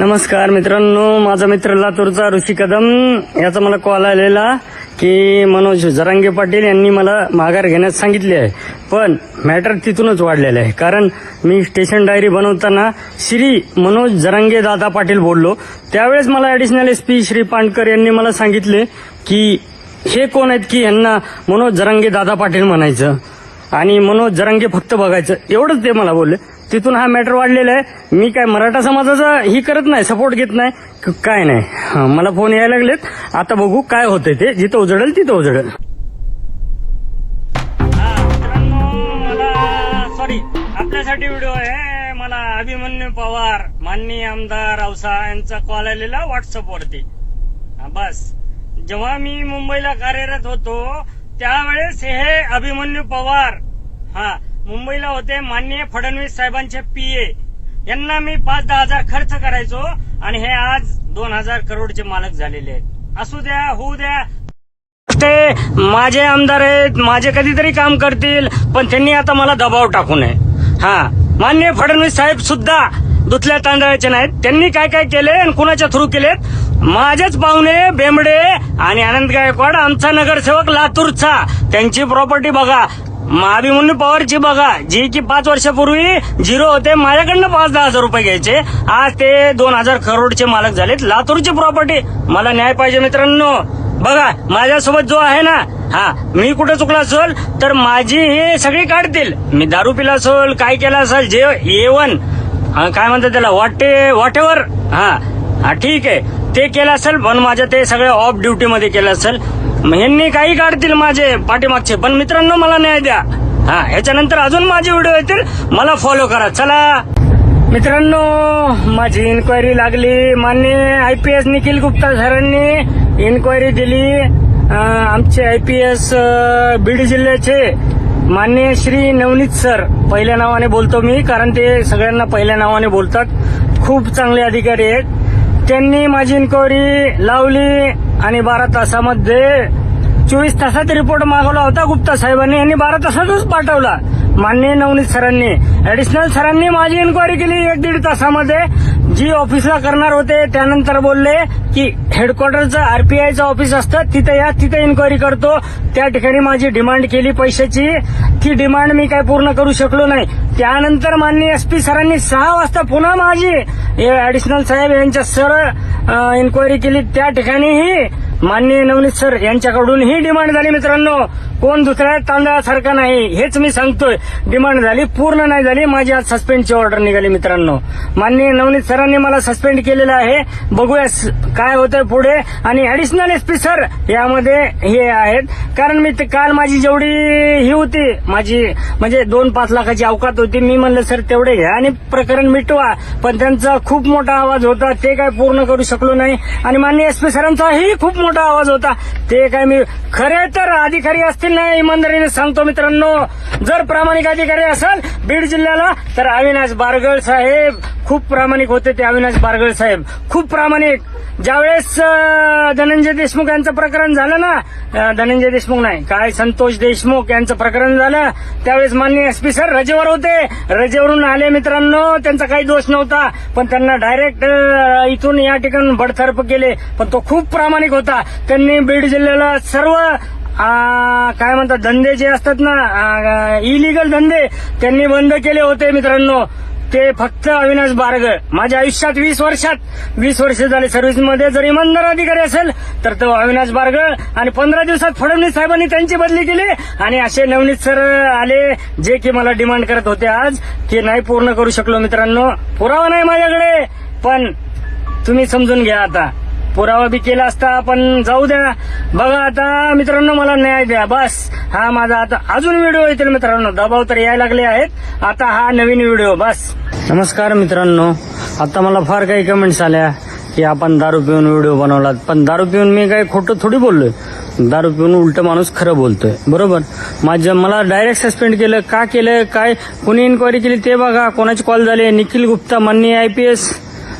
नमस्कार मित्रांनो माझा मित्र लातूरचा ऋषी कदम याचा मला कॉल आलेला की मनोज जरांगे पाटील यांनी मला माघार घेण्यास सांगितले आहे. पण मॅटर तिथूनच वाढलेलं आहे. कारण मी स्टेशन डायरी बनवताना श्री मनोज जरांगे दादा पाटील बोललो. त्यावेळेस मला additional S P Shri Pandkar यांनी मला सांगितले की हे कोण आहेत की यांना मनोज जरांगे दादा पाटील म्हणायचं आणि मनोज जरांगे फक्त बघायचं. एवढंच ते मला बोलले. तिथून हा मॅटर वाढलेला आहे. मी काय मराठा समाजाचा ही करत नाही सपोर्ट घेत नाही. काय नाही. मला फोन यायला लागलेत. आता बघू काय होतंय ते. जिथं उजडेल तिथं उजडेल. सॉरी आपल्यासाठी व्हिडिओ आहे. मला अभिमन्यू पवार माननीय आमदार औसा यांचा कॉल आलेला व्हॉट्सअप वरती. हा, बस. जेव्हा मी मुंबईला कार्यरत होतो त्यावेळेस हे अभिमन्यू पवार हा मुंबईला होते माननीय फडणवीस साहेबांचे पीए यांना मी पाच दहा हजार खर्च करायचो आणि हे आज दोन हजार करोडचे मालक झालेले आहेत. असू द्या होऊ द्या. ते माझे आमदार आहेत माझे कधीतरी काम करतील पण त्यांनी आता मला दबाव टाकू नये. हा मान्य फडणवीस साहेब सुद्धा दुसऱ्या तांदळाचे नाहीत. त्यांनी काय काय केले आणि कुणाच्या थ्रू केलेत? माझेच पाहुणे बेंबडे आणि आनंद गायकवाड आमचा नगरसेवक लातूरचा. त्यांची प्रॉपर्टी बघा. महाभिमन्यू पवारची बघा जी की पाच वर्षापूर्वी झिरो होते माझ्याकडनं पाच दहा हजार रुपये घ्यायचे. आज ते दोन हजार करोडचे मालक झालेत. लातूरची प्रॉपर्टी मला न्याय पाहिजे मित्रांनो. बघा माझ्यासोबत जो आहे ना हा मी कुठे चुकला असेल तर माझी हे सगळी काढतील. मी दारू पिला असेल काय केला असेल जे एवन काय म्हणतात त्याला? वाटे वाटेवर. हा हा ठीक आहे. ते केलं असेल पण माझ्या ते सगळे ऑफ ड्युटी मध्ये केलं असेल. मग ह्यांनी काही काढतील माझे पाठीमागचे. पण मित्रांनो मला न्याय द्या. हा ह्याच्यानंतर अजून माझे व्हिडिओ येतील. मला फॉलो करा. चला. मित्रांनो माझी इन्क्वायरी लागली. मान्य I P S Nikhil Gupta सरांनी इन्क्वायरी दिली. आमचे आय पी एस बीड जिल्ह्याचे मान्य श्री नवनीत सर. पहिल्या नावाने बोलतो मी कारण ते सगळ्यांना पहिल्या नावाने बोलतात. खूप चांगले अधिकारी आहेत. त्यांनी माझी इन्क्वायरी लावली आणि बारा तासामध्ये चोवीस तासात रिपोर्ट मागवला होता गुप्ता साहेबांनी. यांनी बारा तासातच पाठवला. माननीय नवनीत सरांनी. ऍडिशनल सरांनी माझी इन्क्वायरी केली एक दीड तासामध्ये. जी ऑफिसला करणार होते त्यानंतर बोलले की हेडक्वार्टरचं आरपीआयचं ऑफिस असतं तिथे या तिथे इन्क्वायरी करतो. त्या ठिकाणी माझी डिमांड केली पैशाची. ती डिमांड मी काय पूर्ण करू शकलो नाही. त्यानंतर माननीय एस पी सरांनी सहा वाजता पुन्हा माझी ऍडिशनल साहेब यांच्या सर इन्क्वायरी केली. त्या ठिकाणीही माननीय नवनीत सर यांच्याकडून ही डिमांड झाली मित्रांनो. कोण दुसऱ्या तांदळासारखा नाही हेच मी सांगतोय. डिमांड झाली पूर्ण नाही झाली माझी आज सस्पेंडची ऑर्डर निघाली मित्रांनो. माननीय नवनीत सरांनी मला सस्पेंड केलेलं आहे. बघूया काय होतंय पुढे. आणि ऍडिशनल एस पी सर यामध्ये हे आहेत. कारण मी ते काल माझी जेवढी ही होती माझी म्हणजे दोन पाच लाखाची अवकात होती. मी म्हणलं सर तेवढे घ्या आणि प्रकरण मिटवा. पण त्यांचा खूप मोठा आवाज होता. ते काय पूर्ण करू शकलो नाही. आणि माननीय एस पी सरांचाही खूप मोठा आवाज होता. ते काय मी खरे तर अधिकारी असतील ना इमानदारीने सांगतो मित्रांनो. जर प्रामाणिक अधिकारी असेल बीड जिल्ह्याला तर अविनाश बारगळ साहेब खूप प्रामाणिक होते ते अविनाश बारगळ साहेब. खूप प्रामाणिक. ज्यावेळेस धनंजय देशमुख यांचं प्रकरण झालं ना धनंजय देशमुख नाही काय संतोष देशमुख यांचं प्रकरण झालं त्यावेळेस माननीय एस पी सर रजेवर होते. रजेवरून आले मित्रांनो त्यांचा काही दोष नव्हता पण त्यांना डायरेक्ट इथून या ठिकाणी बडतर्फ केले. पण तो खूप प्रामाणिक होता. त्यांनी बीड जिल्ह्याला सर्व काय म्हणतात धंदे जे असतात ना इलिगल धंदे त्यांनी बंद केले होते मित्रांनो. ते फक्त अविनाश बारग. माझ्या आयुष्यात वीस वर्षात. वीस वर्ष झाले सर्व्हिसमध्ये. जर इमानदार अधिकारी असेल तर तो अविनाश बारग. आणि पंधरा दिवसात फडणवीस साहेबांनी त्यांची बदली केली. आणि असे नवनीत सर आले जे की मला डिमांड करत होते आज की नाही पूर्ण करू शकलो मित्रांनो. पुरावा नाही माझ्याकडे. पण तुम्ही समजून घ्या आता. पुरावा बी केला असता पण जाऊ द्या. बघा आता मित्रांनो मला न्याय द्या. बस. हा माझा आता अजून व्हिडिओ येतील मित्रांनो. दबाव तर यायला लागले आहेत. आता हा नवीन व्हिडिओ बस. नमस्कार मित्रांनो. आता मला फार काही कमेंट्स आल्या की आपण दारू पिऊन व्हिडिओ बनवलात. पण दारू पिऊन मी काही खोटं थोडी बोललोय. दारू पिऊन उलट माणूस खरं बोलतोय. बरोबर? माझ्या मला डायरेक्ट सस्पेंड केलं. का केलं? काय? कोणी इन्क्वायरी केली ते बघा. कोणाचे कॉल झाले? निखिल गुप्ता माननीय आय पी एस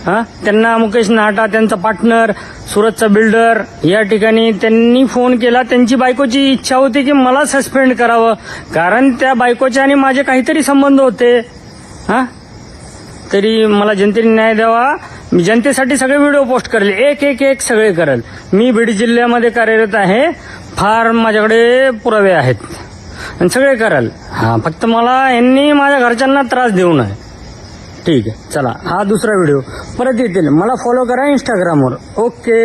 त्यांना मुकेश नाटा त्यांचा पार्टनर सुरतचा बिल्डर या ठिकाणी त्यांनी फोन केला. त्यांची बायकोची इच्छा होती की मला सस्पेंड करावं. कारण त्या बायकोचे आणि माझे काहीतरी संबंध होते. हा? तरी मला जनतेने न्याय द्यावा. मी जनतेसाठी सगळे व्हिडिओ पोस्ट करेल. एक एक एक सगळे करेल. मी बीड जिल्ह्यामध्ये कार्यरत आहे. फार माझ्याकडे पुरावे आहेत. आणि सगळे कराल. हां फक्त मला यांनी माझ्या घरच्यांना त्रास देऊ नये. ठीक आहे. चला हा दुसरा व्हिडिओ परत येतील. मला फॉलो करा इंस्टाग्रामवर ओके